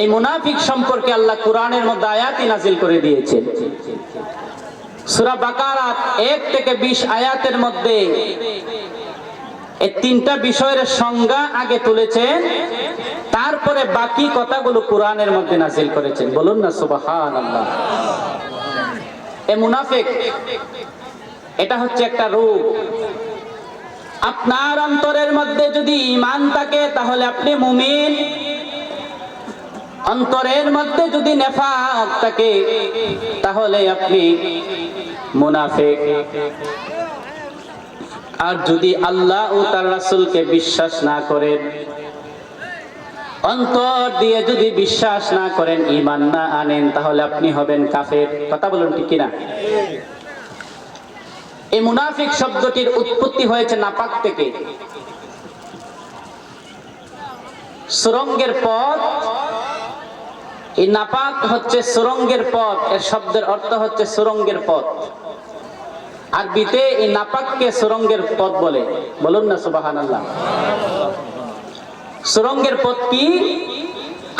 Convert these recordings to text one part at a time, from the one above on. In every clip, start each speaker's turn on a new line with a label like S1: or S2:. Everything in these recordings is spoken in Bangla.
S1: এই মুনাফিক সম্পর্কে আল্লাহ কোরআনের মধ্যে আয়াতি নাজিল করে দিয়েছেন। সূরা বাকারাত এক থেকে বিশ আয়াতের মধ্যে এই তিনটা বিষয়ের সংজ্ঞা আগে তুলেছেন, তারপরে বাকি কথাগুলো কোরআনের মধ্যে নাজিল করেছেন। বলুন না সুবাহান আল্লাহ এ মুনাফিক, এটা হচ্ছে একটা রূপ। আপনার অন্তরের মধ্যে যদি ইমান থাকে, তাহলে আপনি মুমিন। অন্তরের মধ্যে যদি নেফাক থাকে, তাহলে আপনি মুনাফিক। আর যদি আল্লাহ ও তার রাসূলকে বিশ্বাস না করেন, অন্তর দিয়ে যদি বিশ্বাস না করেন ইমান না আনেন, তাহলে আপনি হবেন কাফের। কথা বলুন ঠিক কিনা? এই মুনাফিক শব্দটির উৎপত্তি হয়েছে নাপাক থেকে। সুরঙ্গের পথ এই নাপাক হচ্ছে সুরঙ্গের পথ, এর শব্দের অর্থ হচ্ছে সুরঙ্গের পথ। আরবিতে এই নাপাককে সুরঙ্গের পথ বলে। বলুন না সুবাহান আল্লাহ সুরঙ্গের পথ কি?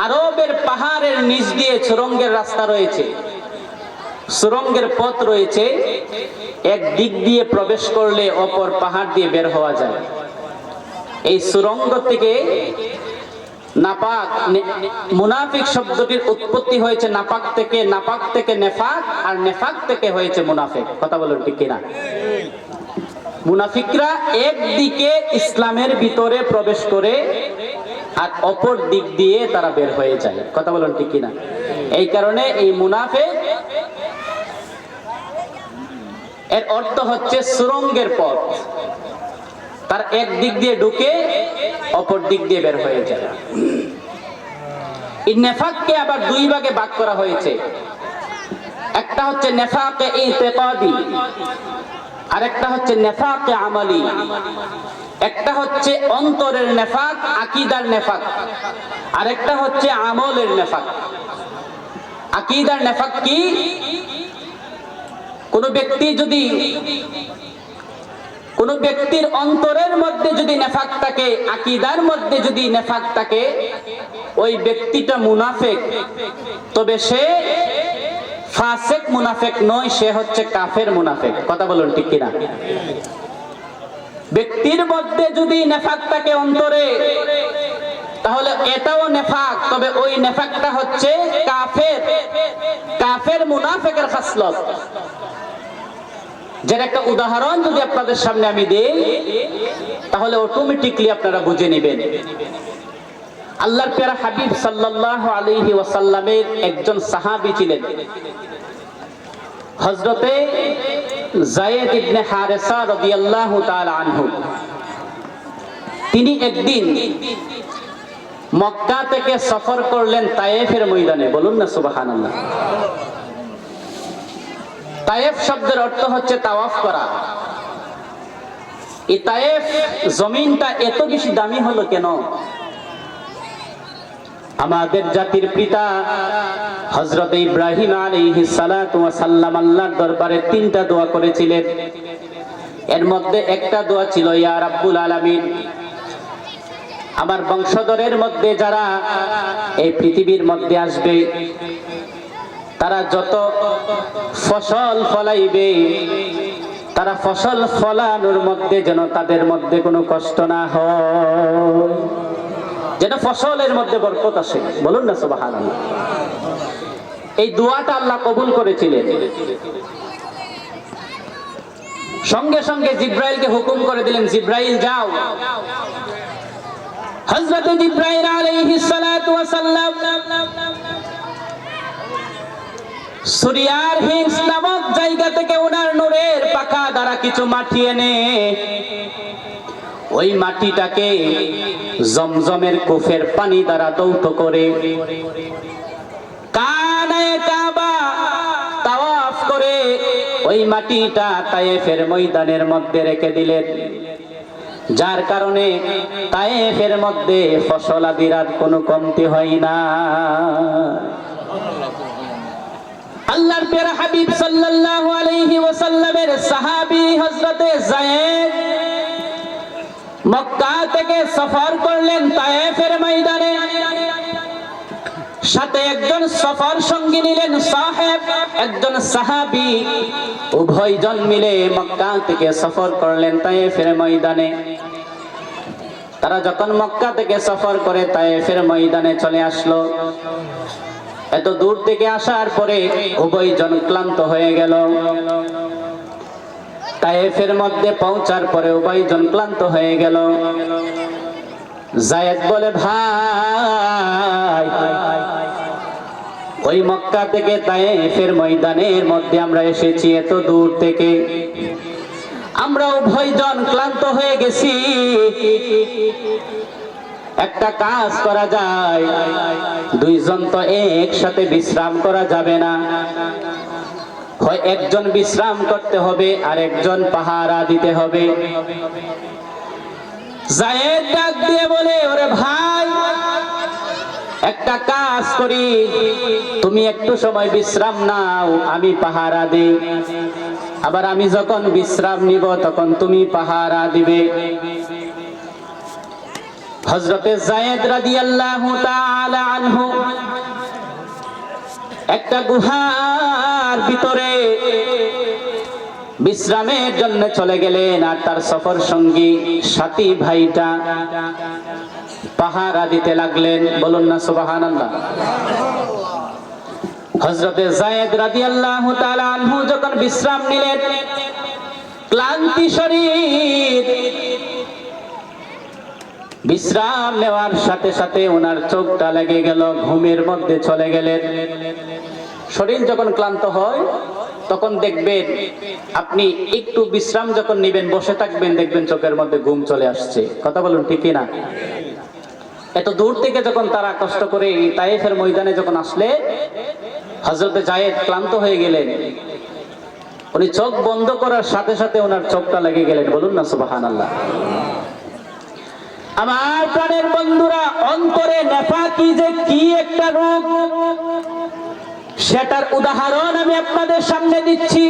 S1: আরবের পাহাড়ের নিচ দিয়ে সুরঙ্গের রাস্তা রয়েছে। সুরঙ্গের পথ রয়েছে, এক দিক দিয়ে প্রবেশ করলে অপর পাহাড় দিয়ে বের হওয়া যায়। এই সুরঙ্গ থেকে নাপাক মুনাফিক শব্দটির উৎপত্তি হয়েছে নাপাক থেকে নাপাক থেকে নেফাক আর নেফাক থেকে হয়েছে মুনাফিক। কথা বলুন ঠিক কিনা? মুনাফিকরা একদিকে ইসলামের ভিতরে প্রবেশ করে আর অপর দিক দিয়ে তারা বের হয়ে যায়। কথা বলুন ঠিক কিনা? এই কারণে এই মুনাফে এর অর্থ হচ্ছে সুরঙ্গের পথ। তার এক দিক দিয়ে ঢুকে অপর দিক দিয়ে বের হয়ে যায়। এই নেফাককে আবার দুই ভাগে ভাগ করা হয়েছে। একটা হচ্ছে নেফাকে ইতিকাদি আর একটা হচ্ছে নেফাকে আমালি। একটা হচ্ছে অন্তরের নেফাক, আকিদার নেফাক আর একটা হচ্ছে আমলের নেফাক। আকিদার নেফাক কি? কোন ব্যক্তি যদি কোন ব্যক্তির অন্তরের মধ্যে যদি নেফাক থাকে, আকিদার মধ্যে যদি নেফাক থাকে, ওই ব্যক্তিটা মুনাফেক। তবে সে ফাসেক মুনাফেক নয়, সে হচ্ছে কাফের মুনাফেক। কথা বলুন ঠিক কিনা? ব্যক্তির মধ্যে যদি নেফাক থাকে অন্তরে, তাহলে এটাও নেফাক। তবে ওই নেফাকটা হচ্ছে কাফের। কাফের মুনাফেকের খাসলত। যের একটা উদাহরণ যদি আপনাদের সামনে আমি দেই, তাহলে অটোমেটিকলি আপনারা বুঝে নেবেন। আল্লাহর পেয়ারা হাবিব সাল্লাল্লাহু আলাইহি ওয়াসাল্লামের একজন সাহাবী ছিলেন। হযরতে যায়েদ ইবনে হারেসা রাদিয়াল্লাহু তাআলা আনহু। তিনি একদিন মক্কা থেকে সফর করলেন তায়েফের ময়দানে। বলুন না সুবহানাল্লাহ। তায়েফ শব্দের অর্থ হচ্ছে তাওয়াফ করা। এই তায়েফ জমিনটা এত বেশি দামি হলো কেন? আমাদের জাতির পিতা হজরত ইব্রাহিম ওয়াস সালাম আল্লাহর দরবারে তিনটা দোয়া করেছিলেন। এর মধ্যে একটা দোয়া ছিল, ইয়া রাব্বুল আলামিন, আমার বংশধরের মধ্যে যারা এই পৃথিবীর মধ্যে আসবে, তারা যত ফসল ফলাইবে। তারা ফসল ফলানোর মধ্যে যেন তাদের মধ্যে কোনো কষ্ট না হয়। যেন ফসলের মধ্যে বরকত আসে। বলুন না সুবাহান এই দোয়াটা আল্লাহ কবুল করেছিলেন। সঙ্গে সঙ্গে জিব্রাইলকে হুকুম করে দিলেন, জিব্রাইল, যাও। হযরত জিব্রাইল আলাইহিস সালাতু ওয়াস সালাম সুরিয়ার হিংস নামক জায়গা থেকে ওনার নূরের পাকা দ্বারা কিছু মাটি এনে ওই মাটিটাকে জমজমের কুফের পানি দ্বারা দৌত করে কানায় কাবা তাওয়াফ করে ওই মাটিটা তায়েফের ময়দানের মধ্যে রেখে দিলেন। যার কারণে তায়েফের মধ্যে ফসল আদির কোনো কমতি হয় না। আল্লাহর পেরা হাবিব সাল্লাল্লাহু আলাইহি ওয়াসাল্লামের সাহাবী হযরতে যায়েদ মক্কা থেকে সফর করলেন তায়েফের ময়দানে। সাথে একজন সফর সঙ্গী নিলেন সাহেব, একজন সাহাবি। উভয়জন মিলে মক্কা থেকে সফর করলেন তায়েফের ময়দানে। তারা যখন মক্কা থেকে সফর করে তায়েফের ময়দানে চলে আসলো। এত দূর থেকে আসার পরে উভয়জন ক্লান্ত হয়ে গেল। তায়েফের মধ্যে পৌঁছার পরে উভয়জন ক্লান্ত হয়ে গেল। জায়েদ বলে, ভাই, ওই মক্কা থেকে তায়েফের ময়দানের মধ্যে আমরা এসেছি এত দূর থেকে। আমরা উভয়জন ক্লান্ত হয়ে গেছি। একটা কাজ করা যায়, দুইজন তো একসাথে বিশ্রাম করা যাবে না। হয় একজন বিশ্রাম করতে হবে আর একজন পাহারা দিতে হবে। জায়েদ ডাক দিয়ে বলে, ওরে ভাই, একটা কাজ করি। তুমি একটু সময় বিশ্রাম নাও, আমি পাহারা দিই। আবার আমি যখন বিশ্রাম নিব, তখন তুমি পাহারা দিবে। হজরতে জায়েদ রাদিয়াল্লাহু তাআলা আনহু একটা গুহার ভিতরে বিশ্রামের জন্য চলে গেলেন আর তার সফর সঙ্গী সাথী ভাইটা পাহারা দিতে লাগলেন। বলুন না, সুবহানাল্লাহ। হজরতে জায়েদ রাদিয়াল্লাহু তাআলা আনহু যখন বিশ্রাম নিলেন, ক্লান্তি শরীর বিশ্রাম নেওয়ার সাথে সাথে ওনার চোখটা লেগে গেল, ঘুমের মধ্যে চলে গেলেন। শরীর যখন ক্লান্ত হয়, তখন দেখবেন আপনি একটু বিশ্রাম যখন নেবেন, বসে থাকবেন, দেখবেন চোখের মধ্যে ঘুম চলে আসছে। কথা বলুন ঠিকই না এত দূর থেকে যখন তারা কষ্ট করে তাইফের ময়দানে যখন আসলে হজরতে জায়েদ ক্লান্ত হয়ে গেলেন। উনি চোখ বন্ধ করার সাথে সাথে ওনার চোখটা লেগে গেলেন। বলুন না সুবাহান আল্লাহ আমার প্রাণের বন্ধুরা, অন্তরে নেফাকি যে কি একটা রোগ, সেটার উদাহরণ আমি আপনাদের সামনে দিচ্ছি।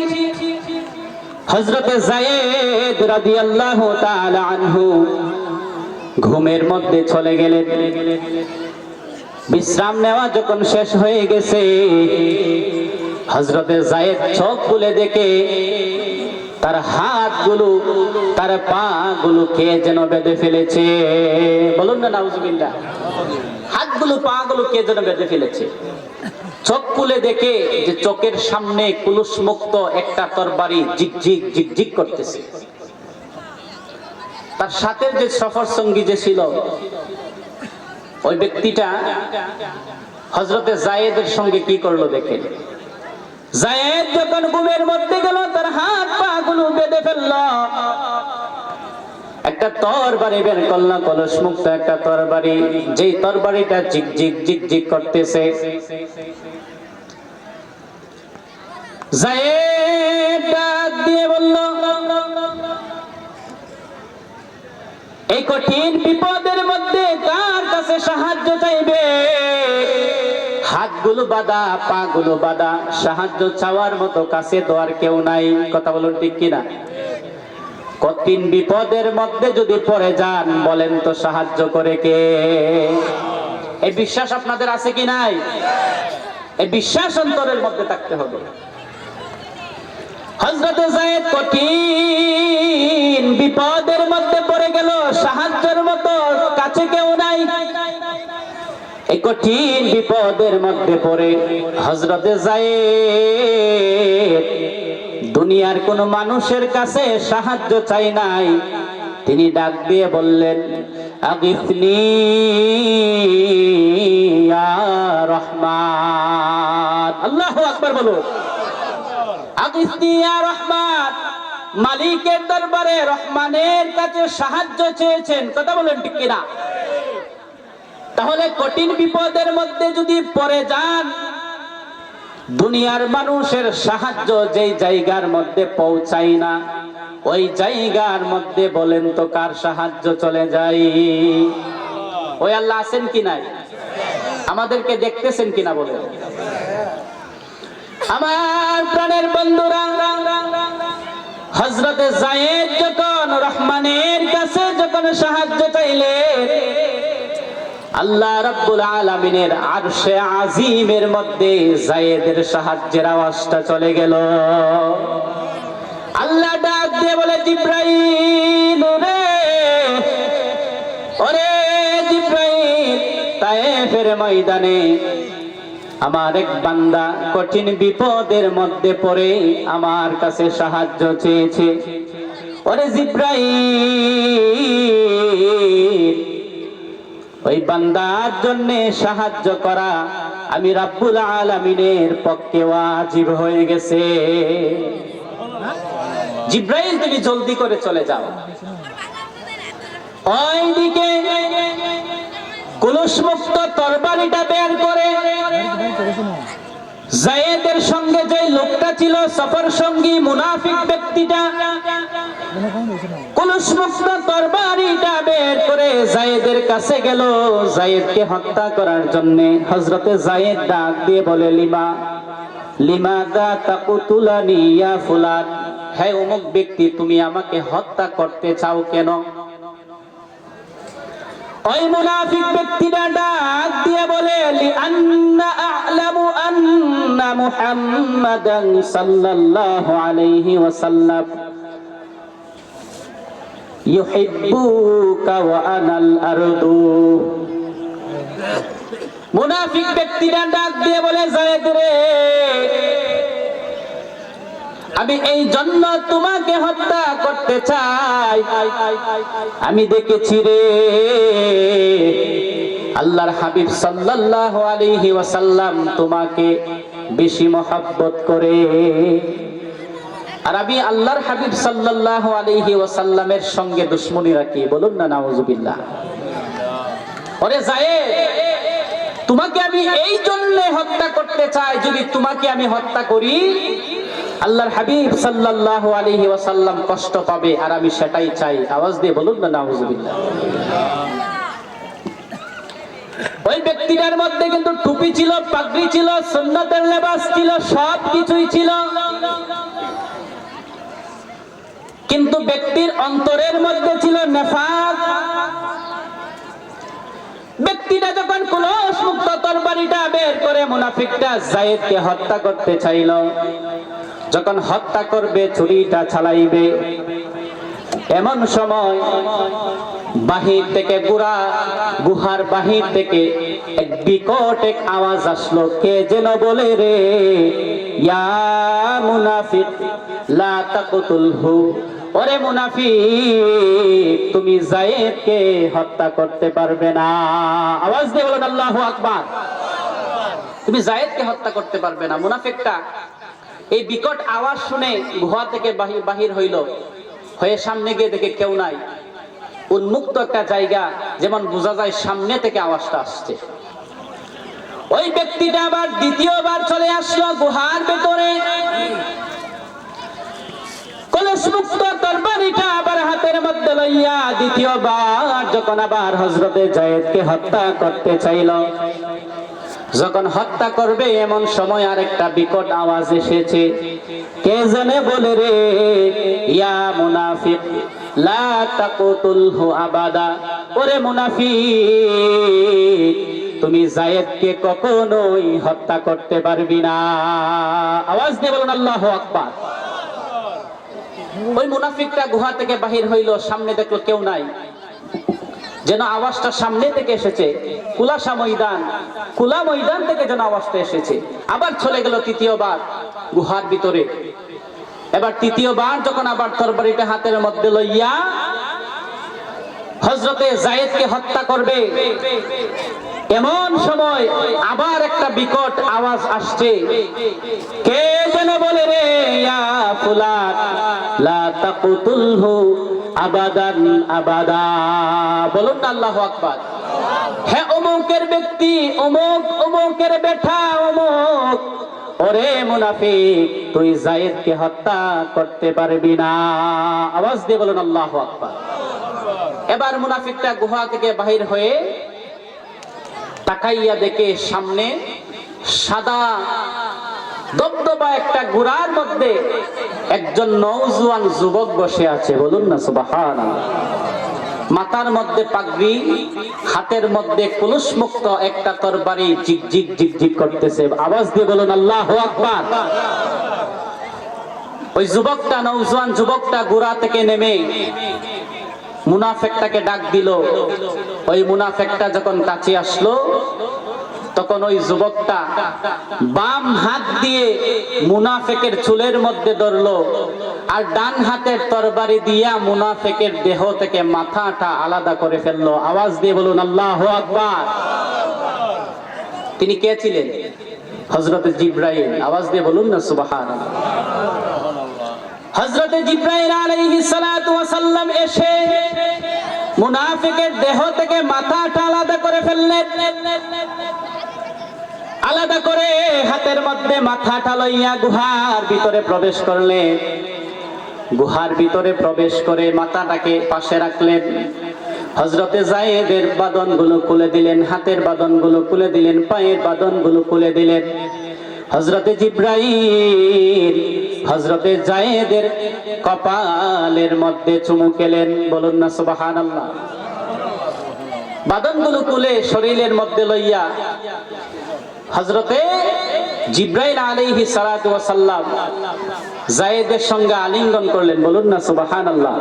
S1: হজরতে জায়েদ রাদিয়াল্লাহু আনহু ঘুমের মধ্যে চলে গেলেন। বিশ্রাম নেওয়া যখন শেষ হয়ে গেছে হজরতে জায়েদ চোখ খুলে দেখে তার হাতগুলো, তার পা গুলো কে যেন বেঁধে ফেলেছে। বলুন না, নাউজুবিল্লাহ। হাতগুলো পা গুলো কে যেন বেঁধে ফেলেছে। চোখ খুলে দেখে যে চোখের সামনে কুলুস মুক্ত একটা তরবারি ঝিকঝিক ঝিকঝিক করতেছে। তার সাথে যে সফর সঙ্গী যে ছিল, ওই ব্যক্তিটা হজরতে জায়েদের সঙ্গে কি করল দেখে জায়েদ যখন ঘুমের মধ্যে গেল, তার হাত পা গুলো বেঁধে ফেলল। একটা তরবারি বের করল কলস মুক্ত একটা তরবারি। যেই তরবারিটা ঝিক ঝিক ঝিক ঝিক করতেছে। জায়েদ ডাক দিয়ে বলল, এই কঠিন বিপদের মধ্যে কার কাছে সাহায্য চাইবে? হাতগুলো বাঁধা পা গুলো বাঁধা সাহায্য চাওয়ার মতো কাছে তো আর কেউ নাই। কথা বলুন ঠিক কিনা? কঠিন বিপদের মধ্যে যদি পড়ে যান, বলেন তো সাহায্য করে কে? এই বিশ্বাস আপনাদের আছে কি নাই? এই বিশ্বাস অন্তরের মধ্যে থাকতে হবে। হজরতে জায়েদ কঠিন বিপদের মধ্যে পড়ে গেল। সাহায্যের মতো কাছে কেউ নাই। এই কঠিন বিপদের মধ্যে পড়ে হজরতে জায়েদ দুনিয়ার কোন মানুষের কাছে সাহায্য চাই নাই। তিনি ডাক দিয়ে বললেন, আগিফনি ইয়া রহমান। আল্লাহু আকবার বলো। রহমান। মালিকের দরবারে রহমানের কাছে সাহায্য চেয়েছেন। কথা বলেন ঠিক কিনা? তাহলে কঠিন বিপদের মধ্যে যদি পড়ে যান, দুনিয়ার মানুষের সাহায্য যেই জায়গার মধ্যে পৌঁছাই না, ওই জায়গার মধ্যে বলেন তো কার সাহায্য চলে যাই ওই আল্লাহ আছেন কি নাই? আমাদেরকে দেখতেছেন কিনা বলেন? আমার প্রাণের বন্ধুরা হজরতে জায়েদ যখন রহমানের কাছে যখন সাহায্য আল্লাহ রাব্বুল আলামিনের আরশে আজিমের মধ্যে জায়েদের সাহায্যের আওয়াজটা চলে গেল। আল্লাহ ডাক দিয়ে বলে, জিব্রাইল রে ওরে জিব্রাইল, তায়েফের ময়দানে আমার এক বান্দা কঠিন বিপদের মধ্যে পড়ে আমার কাছে সাহায্য চেয়েছে। ওরে জিব্রাইল ওই বান্দার জন্য সাহায্য করা আমি রাব্বুল আলামিনের পক্ষে ওয়াজিব হয়ে গেছে। জিব্রাইল, তুমি জলদি করে চলে যাও। ওইদিকে কুলুস মুক্ত তরবারিটা বের করে জায়েদের সঙ্গে যে লোকটা ছিল সফর সঙ্গী মুনাফিক ব্যক্তিটা কুলুস মুক্ত তরবারিটা বের করে জায়েদের কাছে গেল। জায়েদকে হত্যা করার জন্য হযরতে জায়েদ ডাক দিয়ে বলে, লিমা লিমা দা তাকুতুলানি ইয়া হে অমুক ব্যক্তি, তুমি আমাকে হত্যা করতে চাও কেন? ওই মুনাফিক ডাক দিয়ে বলে লি আন্না আ'লামু আন্না মুহাম্মাদান সাল্লাল্লাহু আলাইহি ওয়াসাল্লাম। মুনাফিক ব্যক্তিরা ডাক দিয়ে বলে, জায়েদ রে, আমি এই জন্য তোমাকে হত্যা করতে চাই। আমি দেখেছি রে, আল্লাহর হাবিব সাল্লাল্লাহু আলাইহি ওয়াসাল্লাম তোমাকে বেশি মহব্বত করে। আর আমি আল্লাহর হাবিব সাল্লাল্লাহু আলাইহি ওয়াসাল্লামের সঙ্গে দুশ্মনী রাখি বলুন না, নাউজুবিল্লাহ। ওরে জায়েদ, তোমাকে আমি এই জন্য হত্যা করতে চাই যদি তোমাকে আমি হত্যা করি, আল্লাহর হাবিব সাল্লাল্লাহু আলাইহি ওয়াসাল্লাম কষ্ট পাবে আর আমি সেটাই চাই। আওয়াজ দিয়ে বলুন না, নাউজুবিল্লাহ। ওই ব্যক্তিটার মধ্যে কিন্তু টুপি ছিল, পাগড়ি ছিল, সুন্নতের লেবাস ছিল সব কিছুই ছিল। কিন্তু ব্যক্তির অন্তরের মধ্যে ছিল নেফাক। ব্যক্তিটা যখন কুলস মুক্ত তরবারিটা বের করে মুনাফিকটা জায়েদকে হত্যা করতে চাইল, যখন হত্যা করবে ছুরিটা চালাইবে, এমন সময় বাহির থেকে গুড়া গুহার বাহির থেকে এক বিকট এক আওয়াজ আসলো, কে যেন বলে রে, ইয়া মুনাফিক, লা তাকতুলহু ওরে মুনাফিক, তুমি জায়েদকে হত্যা করতে পারবে না। আওয়াজ দিয়ে বলেন, আল্লাহু আকবার। তুমি জায়েদকে হত্যা করতে পারবে না। মুনাফিকটা এই বিকট আওয়াজ শুনে গুহা থেকে বাহির বাহির হইল। হয়ে সামনে গিয়ে দেখে কেউ নাই। উন্মুক্ত একটা জায়গা, যেমন বোঝা যায় সামনে থেকে আওয়াজটা আসছে। ওই ব্যক্তিটা আবার দ্বিতীয়বার চলে আসলো গুহার ভেতরে। দ্বিতীয়বার যখন হত্যা করবে এমন সময় আর একটা বিকট আওয়াজ এসেছে। কে জানে বলে রে, ইয়া মুনাফিক আবাদা। ওরে তুমি জায়েদকে কখনোই হত্যা করতে পারবি না। আওয়াজ দিয়ে বলুন, আল্লাহু আকবার। ওই মুনাফিকটা গুহা থেকে বাহির হইল, সামনে দেখল কেউ নাই। যেন আওয়াজটা সামনে থেকে এসেছে। কুলাসা ময়দান, কুলা ময়দান থেকে যেন আওয়াজটা এসেছে। আবার চলে গেল তৃতীয়বার গুহার ভিতরে। এবার তৃতীয়বার যখন আবার তরবারিটা হাতের মধ্যে লইয়া হজরতে জায়েদকে হত্যা করবে এমন সময় আবার একটা বিকট আওয়াজ আসছে। কে যেন বলে রে, ইয়া ফুলান, লা তাকুতুলহু আবাদান আবাদা। বলুন না আল্লাহু আকবার। হ্যাঁ অমুকের ব্যক্তি, অমুক, অমুকের বেঠা অমুক। ওরে মুনাফিক, তুই জায়েদকে হত্যা করতে পারবি না। আওয়াজ দিয়ে বলুন আল্লাহু আকবার। এবার মুনাফিকটা গুহা থেকে বাহির হয়ে তাকাইয়া দেখে সামনে সাদা দবদবা একটা গুড়ার মধ্যে একজন নৌজওয়ান যুবক বসে আছে। বলুন না সুবাহান মাথার মধ্যে পাগড়ি, হাতের মধ্যে কুলুস মুক্ত একটা তরবারি জিগ জিগ করতেছে। আওয়াজ দিয়ে বলুন, আল্লাহ আকবার। ওই যুবকটা নৌজওয়ান যুবকটা গোড়া থেকে নেমে মুনাফেকটাকে ডাক দিল। ওই মুনাফেকটা যখন কাছে আসলো, তখন ওই যুবকটা বাম হাত দিয়ে মুনাফেকের চুলের মধ্যে ধরলো আর ডান হাতের তরবারি দিয়া মুনাফেকের দেহ থেকে মাথাটা আলাদা করে ফেলল। আওয়াজ দিয়ে বলুন, আল্লাহ আকবার। তিনি কে ছিলেন? হজরত জিব্রাহিম আওয়াজ দিয়ে বলুন না সুবাহান হজরত জিব্রাহিম আলাইহিস সালাতু ওয়াস সালাম এসে মুনাফিকের দেহ থেকে মাথাটা আলাদা করে ফেললেন। আলাদা করে হাতের মধ্যে মাথাটা লইয়া গুহার ভিতরে প্রবেশ করলেন। গুহার ভিতরে প্রবেশ করে মাথাটাকে পাশে রাখলেন। হজরতে জায়েদের বাদনগুলো খুলে দিলেন, হাতের বাদনগুলো খুলে দিলেন, পায়ের বাদনগুলো খুলে দিলেন। হজরতে জিব্রাইল হজরতে জায়েদের কপালের মধ্যে চুমু খেলেন। বলুন না সুবাহান আল্লাহ বাদনগুলো খুলে শরীরের মধ্যে লইয়া হজরতে জিব্রাইল আলাইহি সালাতু ওয়াস সালাম জায়েদের সঙ্গে আলিঙ্গন করলেন। বলুন না সুবহান আল্লাহ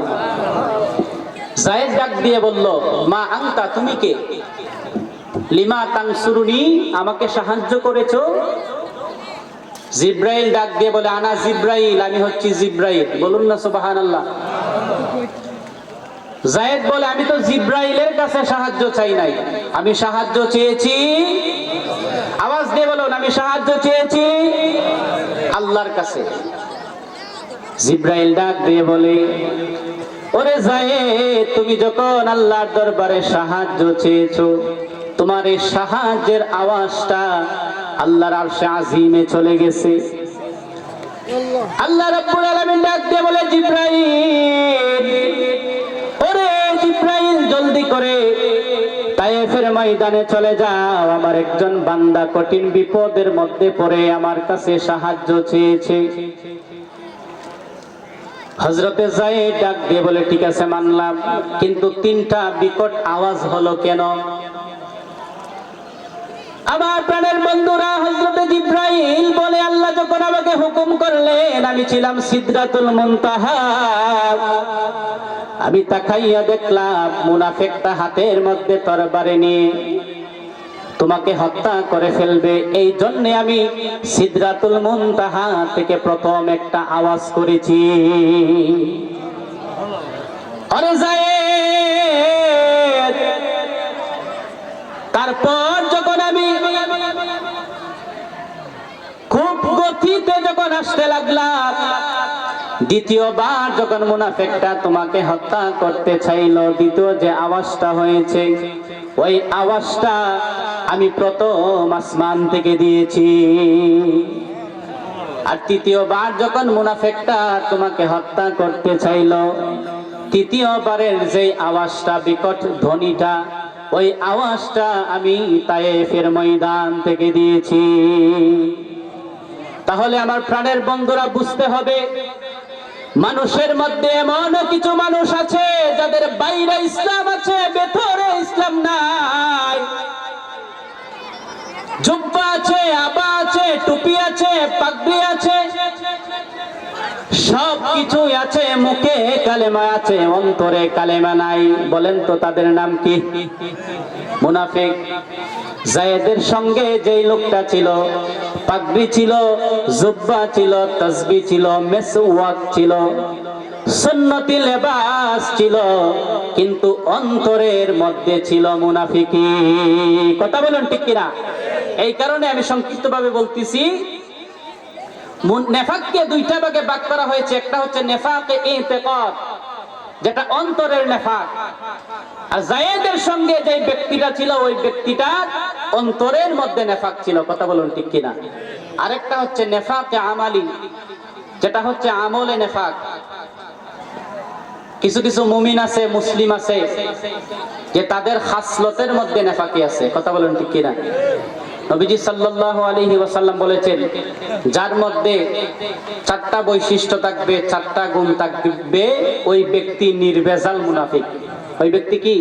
S1: জায়েদ ডাক দিয়ে বলল, মা আংতা তুমি কে? লিমা তাং তাংসুরুনি আমাকে সাহায্য করেছ জিব্রাইল ডাক দিয়ে বলে, আনা জিব্রাইল, আমি হচ্ছি জিব্রাইল। বলুন না সুবহান আল্লাহ জায়েদ বলে, আমি তো জিব্রাইলের কাছে সাহায্য চাই নাই। আমি সাহায্য চেয়েছি। আওয়াজ দিয়ে বলুন, আমি সাহায্য চেয়েছি আল্লাহর কাছে। জিব্রাইল ডাক দিয়ে বলে, ওরে জায়েদ তুমি যখন আল্লাহর দরবারে সাহায্য চেয়েছো, তোমার এই সাহায্যের আওয়াজটা আল্লাহর আরশে আজিমে চলে গেছে। আল্লাহ রাব্বুল আলামিন ডাক দিয়ে বলে, জিব্রাইল, ওরে জিব্রাইল, জলদি করে তায়েফের ময়দানে চলে যাও। আমার একজন বান্দা কঠিন বিপদের মধ্যে পড়ে আমার কাছে সাহায্য চেয়েছে। হজরতে যাই ডাক দিয়ে বলে, ঠিক আছে, মানলাম, কিন্তু তিনটা বিকট আওয়াজ হলো কেন? আমার প্রাণের বন্ধুরা হজরতে জিব্রাইল বলে আল্লাহ যখন আমাকে হুকুম করলেন, আমি ছিলাম সিদ্ধাতুল মুনতাহা। আমি তাকাইয়া দেখলাম, মুনাফেকটা হাতের মধ্যে তরবারে নিয়ে তোমাকে হত্যা করে ফেলবে। এই জন্য আমি সিদ্ধাতুল মুনতাহা থেকে প্রথম একটা আওয়াজ করেছি। তারপর যখন আসতে লাগলাম দ্বিতীয়বার যখন মুনাফেকটা তোমাকে হত্যা করতে চাইলো, দ্বিতীয় যে আওয়াজটা হয়েছে, ওই আওয়াজটা আমি প্রথম আসমান থেকে দিয়েছি। আর তৃতীয়বার যখন মুনাফেকটা তোমাকে হত্যা করতে চাইলো, তৃতীয়বারের যে আওয়াজটা, বিকট ধ্বনিটা, ওই আওয়াজটা আমি তায়েফের ময়দান থেকে দিয়েছি। তাহলে আমার প্রাণের বন্ধুরা বুঝতে হবে, মানুষের মধ্যে এমন কিছু মানুষ আছে যাদের বাইরে ইসলাম আছে, ভেতরে ইসলাম নাই। জুব্বা আছে, আবা আছে, টুপি আছে, পাগড়ি আছে সব কিছুই আছে, মুখে কালেমা আছে, অন্তরে কালেমা নাই। বলেন তো তাদের নাম কি? মুনাফিক। জায়েদের সঙ্গে যেই লোকটা ছিল, পাগড়ি ছিল, জুব্বা ছিল তসবি ছিল, মেসওয়াক ছিল, সন্নতি লেবাস ছিল, কিন্তু অন্তরের মধ্যে ছিল মুনাফিকি। কথা বলুন ঠিক কিনা? এই কারণে আমি সংক্ষিপ্তভাবে বলতেছি নেফাককে দুইটা ভাগে ভাগ করা হয়েছে। একটা হচ্ছে নেফাকে ইতিকাদ, যেটা অন্তরের নেফাক। আর জায়েদের সঙ্গে যে ব্যক্তিটা ছিল, ওই ব্যক্তিটা অন্তরের মধ্যে নেফাক ছিল, কথা বলুন ঠিক কিনা? আরেকটা হচ্ছে নেফাকে আমালি, যেটা হচ্ছে আমলে নেফাক। কিছু কিছু মুমিন আছে, মুসলিম আছে, যে তাদের খাসলতের মধ্যে নেফাকি আছে, কথা বলুন ঠিক কিনা? নবীজি সাল্লাল্লাহু আলাইহি বলেছেন, যার মধ্যে চারটা বৈশিষ্ট্য থাকবে, চারটা গুণ থাকবে, ওই ব্যক্তি নির্ভেজাল মুনাফিক। ওই ব্যক্তি কি?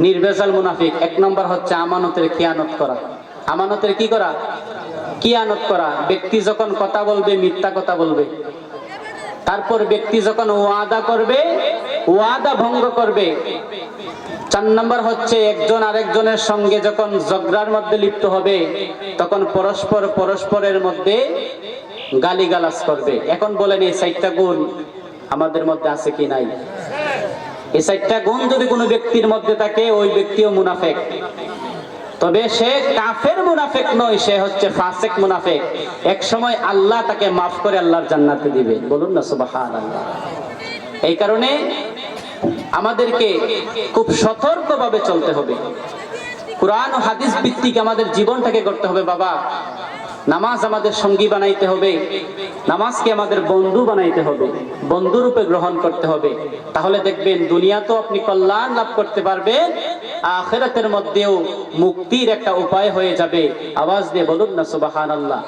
S1: নির্বেজাল মুনাফিক। এক নম্বর হচ্ছে আমানতের খিয়ানত করা। আমানতের কি করা? কিয়ানত করা। ব্যক্তি যখন কথা বলবে, মিথ্যা কথা বলবে। তারপর ব্যক্তি যখন ওয়াদা করবে, ওয়াদা ভঙ্গ করবে। চার নম্বর হচ্ছে একজন আরেকজনের সঙ্গে যখন ঝগড়ার মধ্যে লিপ্ত হবে, তখন পরস্পর পরস্পরের মধ্যে গালিগালাজ করবে। এখন বলেন, এই সাইটটা গুণ আমাদের মধ্যে আছে কি নাই? এই সাইটটা গুণ যদি কোনো ব্যক্তির মধ্যে থাকে, ওই ব্যক্তিও মুনাফেক। তবে সে কাফের মুনাফেক নয়, সে হচ্ছে ফাসেক মুনাফেক। এক সময় আল্লাহ তাকে মাফ করে আল্লাহর জান্নাতে দিবে। বলুন না, সুবহানাল্লাহ। এই কারণে আমাদেরকে খুব সতর্কভাবে চলতে হবে। কোরআন ও হাদিস ভিত্তিক আমাদের জীবনটাকে করতে হবে, বাবা। নামাজ আমাদের সঙ্গী বানাইতে হবে, নামাজকে আমাদের বন্ধু বানাইতে হবে, বন্ধু রূপে গ্রহণ করতে হবে। তাহলে দেখবেন দুনিয়া তো আপনি কল্যাণ লাভ করতে পারবেন, আখেরাতের মধ্যেও মুক্তির একটা উপায় হয়ে যাবে। আওয়াজ দিয়ে বলুন না সুবাহান আল্লাহ